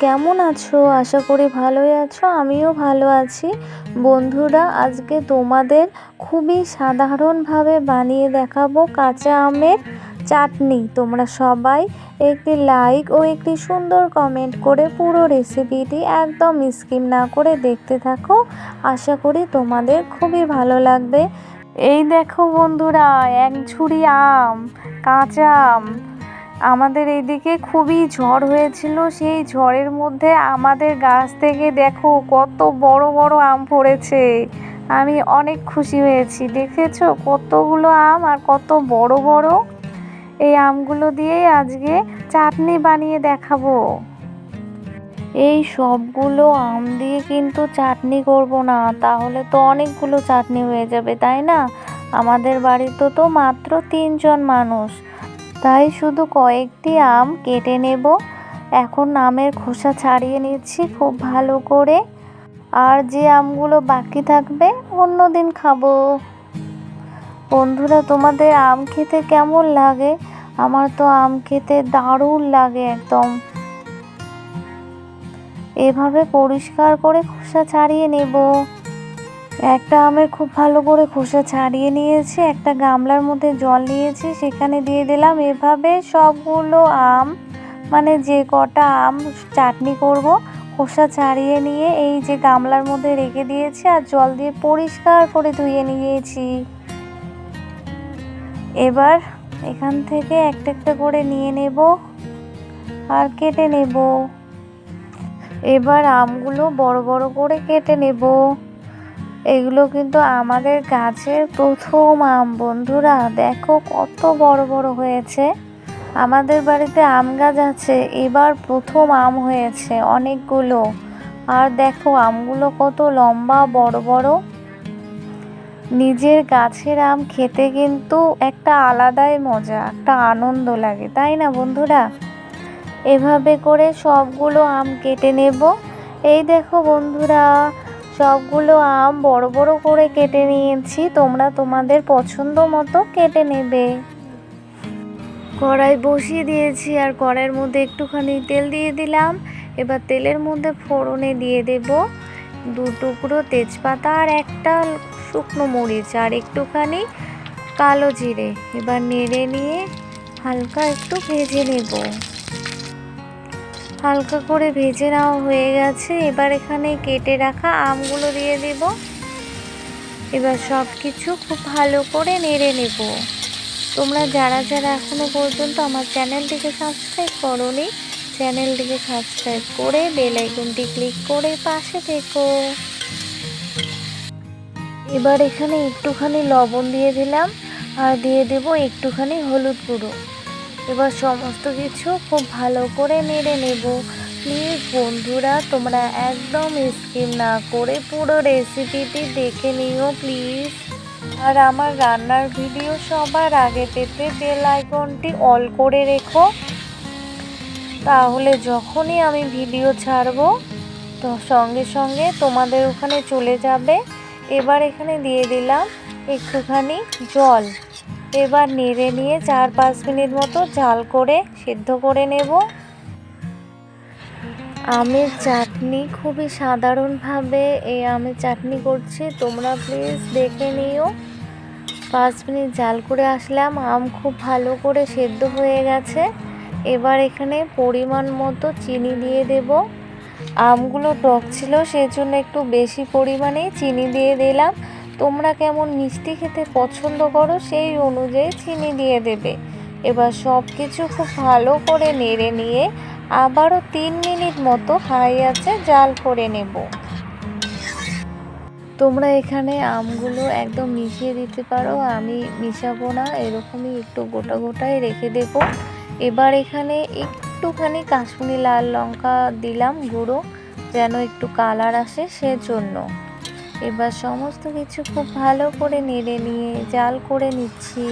কেমন আছো? আশা করি ভালোই আছো, আমিও ভালো আছি। বন্ধুরা, আজকে তোমাদের খুবই সাধারণভাবে বানিয়ে দেখাবো কাঁচা আমের চাটনি। তোমরা সবাই একটি লাইক ও একটি সুন্দর কমেন্ট করে পুরো রেসিপিটি একদম স্কিম না করে দেখতে থাকো। আশা করি তোমাদের খুবই ভালো লাগবে। এই দেখো বন্ধুরা, এক ঝুড়ি আম, কাঁচা আম। আমাদের এইদিকে খুবই ঝড় হয়েছিল। সেই ঝড়ের মধ্যে আমাদের গাছ থেকে দেখো কত বড় বড় আম পড়েছে। আমি অনেক খুশি হয়েছি, দেখেছ? কতগুলো আম আর কত বড় বড় এই আমগুলো দিয়েই আজকে চাটনি বানিয়ে দেখাবো। এই সবগুলো আম দিয়ে কিন্তু চাটনি করব না, তাহলে তো অনেকগুলো চাটনি হয়ে যাবে, তাই না? আমাদের বাড়িতে তো মাত্র তিনজন মানুষ। তাই শুধু কয়েকটি আম কেটে নেব। এখন আমের খোসা ছাড়িয়ে নিচ্ছি খুব ভালো করে। আর যে আমগুলো বাকি থাকবে, অন্য দিন খাব। বন্ধুরা, তোমাদের আম খেতে কেমন লাগে? আমার তো আম খেতে দারুণ লাগে একদম। এভাবে পরিষ্কার করে খোসা ছাড়িয়ে নেব। একটা আমের খুব ভালো করে খোসা ছাড়িয়ে নিয়েছি, একটা গামলার মধ্যে জল নিয়েছি, সেখানে দিয়ে দিলাম। এভাবে সবগুলো আম মানে যে কটা আম চাটনি করব, খোসা ছাড়িয়ে নিয়ে এই যে গামলার মধ্যে রেখে দিয়েছি আর জল দিয়ে পরিষ্কার করে ধুয়ে নিয়েছি। এবার এখান থেকে একটা একটা করে নিয়ে নেব আর কেটে নেব। এবার আমগুলো বড় বড় করে কেটে নেব। এগুলো কিন্তু আমাদের গাছের প্রথম আম, বন্ধুরা। দেখো কত বড় বড় হয়েছে। আমাদের বাড়িতে আম গাছ আছে, এবার প্রথম আম হয়েছে অনেকগুলো। আর দেখো আমগুলো কত লম্বা, বড় বড়। নিজের গাছের আম খেতে কিন্তু একটা আলাদাই মজা, একটা আনন্দ লাগে, তাই না বন্ধুরা? এভাবে করে সবগুলো আম কেটে নেব। এই দেখো বন্ধুরা সবগুলো আম বড় বড় করে কেটে নিয়েছি, তোমরা তোমাদের পছন্দ মতো কেটে নেবে। কড়াই বসিয়ে দিয়েছি আর কড়াইয়ের মধ্যে একটুখানি তেল দিয়ে দিলাম। এবার তেলের মধ্যে ফোড়নে দিয়ে দেব দু টুকরো তেজপাতা আর একটা শুকনো মরিচ আর একটুখানি কালো জিরে। এবার নেড়ে নিয়ে হালকা একটু ভেজে নেব। হালকা করে ভেজে নেওয়া হয়ে গেছে। এবার এখানে কেটে রাখা আমগুলো দিয়ে দেব। এবার সব কিছু খুব ভালো করে নেড়ে নেব। তোমরা যারা যারা এখনও পর্যন্ত আমার চ্যানেলটিকে সাবস্ক্রাইব করোনি, চ্যানেলটিকে সাবস্ক্রাইব করে বেল আইকনটি ক্লিক করে পাশে থেকো। এবার এখানে একটুখানি লবণ দিয়ে দিলাম। আর দিয়ে দেব একটুখানি হলুদ গুঁড়ো। এবার সমস্ত কিছু খুব ভালো করে নেড়ে নেব। প্লিজ বন্ধুরা, তোমরা একদম স্কিম না করে পুরো রেসিপিটি দেখে নিও, প্লিজ। আর আমার রান্নার ভিডিও সবার আগে পেতে বেল আইকনটি অল করে রেখো। তাহলে যখনই আমি ভিডিও ছাড়বো, তো সঙ্গে সঙ্গে তোমাদের ওখানে চলে যাবে। এবার এখানে দিয়ে দিলাম একটুখানি জল। এবার নেড়ে নিয়ে চার পাঁচ মিনিট মতো ঝাল করে সেদ্ধ করে নেব। আমের চাটনি খুবই সাধারণভাবে এই আমের চাটনি করছি। তোমরা প্লিজ দেখে নিও। পাঁচ মিনিট জাল করে আসলাম। আম খুব ভালো করে সেদ্ধ হয়ে গেছে। এবার এখানে পরিমাণ মতো চিনি দিয়ে দেব। আমগুলো টক ছিল, সেজন্য একটু বেশি পরিমাণেই চিনি দিয়ে দিলাম। তোমরা কেমন মিষ্টি খেতে পছন্দ করো সেই অনুযায়ী চিনি দিয়ে দেবে। এবার সব কিছু খুব ভালো করে নেড়ে নিয়ে আবারও তিন মিনিট মতো হাই আছে জাল করে নেব। তোমরা এখানে আমগুলো একদম মিশিয়ে দিতে পারো, আমি মিশাবো না, এরকমই একটু গোটা গোটায় রেখে দেব। এবার এখানে একটুখানি কাশ্মীরি লাল লঙ্কা দিলাম গুঁড়ো, যেন একটু কালার আসে সেজন্য। এবার সমস্ত কিছু খুব ভালো করে নেড়ে নিয়ে, জাল করে নিচ্ছি।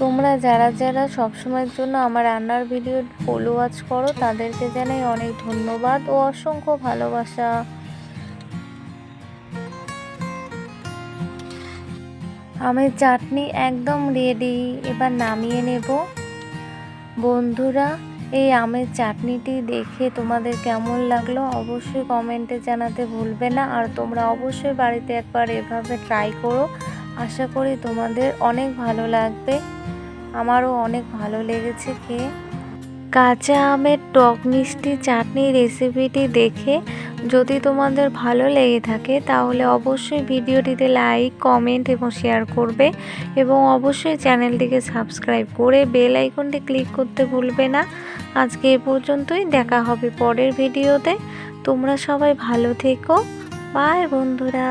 তোমরা যারা যারা সবসময়ের জন্য আমার রান্নার ভিডিও ফলো ওয়াচ করো, তাদেরকে জানাই অনেক ধন্যবাদ ও অসংখ্য ভালোবাসা। আমের চাটনি একদম রেডি এবার নামিয়ে নেব। বন্ধুরা এই আমের চাটনিটি দেখে তোমাদের কেমন লাগল অবশ্যই কমেন্টে জানাতে ভুলবে না। আর তোমরা অবশ্যই বাড়িতে একবার এভাবে ট্রাই করো। আশা করি তোমাদের অনেক ভালো লাগবে। আমারও অনেক ভালো লেগেছে খেয়ে। কাঁচা আমের টক মিষ্টি চাটনি রেসিপিটি দেখে যদি তোমাদের ভালো লেগে থাকে তাহলে অবশ্যই ভিডিওটিতে লাইক কমেন্ট এবং শেয়ার করবে এবং অবশ্যই চ্যানেলটিকে সাবস্ক্রাইব করে বেল আইকনটি ক্লিক করতে ভুলবে না। আজকে এ পর্যন্তই দেখা হবে পরের ভিডিওতে। তোমরা সবাই ভালো থেকো। বাই বন্ধুরা।